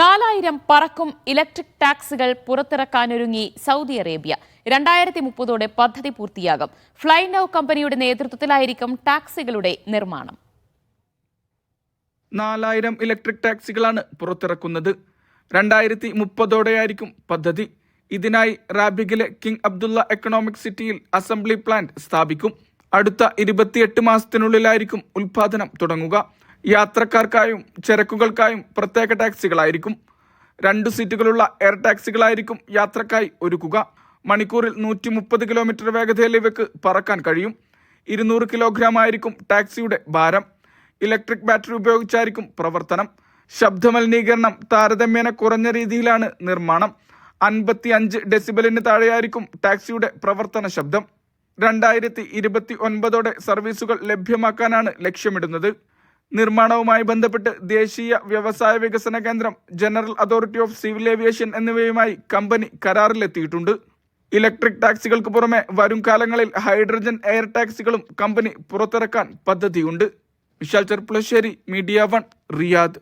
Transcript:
നാലായിരം പറക്കും ഇലക്ട്രിക് ടാക്സികൾ പുറത്തിറക്കാനൊരുങ്ങി സൗദി അറേബ്യ. രണ്ടായിരത്തി മുപ്പതോടെ പദ്ധതി പൂർത്തിയാകും. ഫ്ലൈ നൌ കമ്പനിയുടെ നേതൃത്വത്തിലായിരിക്കും ടാക്സികളുടെ നിർമ്മാണം. നാലായിരം ഇലക്ട്രിക് ടാക്സികളാണ് പുറത്തിറക്കുന്നത്. രണ്ടായിരത്തി മുപ്പതോടെയായിരിക്കും പദ്ധതി. ഇതിനായി റാബിഗിലെ കിങ് അബ്ദുള്ള എക്കണോമിക് സിറ്റിയിൽ അസംബ്ലി പ്ലാന്റ് സ്ഥാപിക്കും. അടുത്ത ഇരുപത്തിയെട്ട് മാസത്തിനുള്ളിലായിരിക്കും ഉൽപാദനം തുടങ്ങുക. യാത്രക്കാർക്കായും ചരക്കുകൾക്കായും പ്രത്യേക ടാക്സികളായിരിക്കും. രണ്ട് സീറ്റുകളുള്ള എയർ ടാക്സികളായിരിക്കും യാത്രക്കായി ഒരുക്കുക. മണിക്കൂറിൽ നൂറ്റി മുപ്പത് കിലോമീറ്റർ വേഗതയിൽ ഇവയ്ക്ക് പറക്കാൻ കഴിയും. ഇരുന്നൂറ് കിലോഗ്രാം ആയിരിക്കും ടാക്സിയുടെ ഭാരം. ഇലക്ട്രിക് ബാറ്ററി ഉപയോഗിച്ചായിരിക്കും പ്രവർത്തനം. ശബ്ദമലിനീകരണം താരതമ്യേന കുറഞ്ഞ രീതിയിലാണ് നിർമ്മാണം. അൻപത്തി അഞ്ച് ഡെസിബലിന് താഴെയായിരിക്കും ടാക്സിയുടെ പ്രവർത്തന ശബ്ദം. രണ്ടായിരത്തി ഇരുപത്തി ഒൻപതോടെ സർവീസുകൾ ലഭ്യമാക്കാനാണ് ലക്ഷ്യമിടുന്നത്. നിർമ്മാണവുമായി ബന്ധപ്പെട്ട് ദേശീയ വ്യവസായ വികസന കേന്ദ്രം general authority of civil aviation എന്നിവയുമായി കമ്പനി കരാറിലെത്തിയിട്ടുണ്ട്. ഇലക്ട്രിക് ടാക്സികൾക്ക് പുറമെ വരും കാലങ്ങളിൽ ഹൈഡ്രജൻ എയർ ടാക്സികളും കമ്പനി പുറത്തിറക്കാൻ പദ്ധതിയുണ്ട്. Vishal Cherpulassery Media One Riyadh.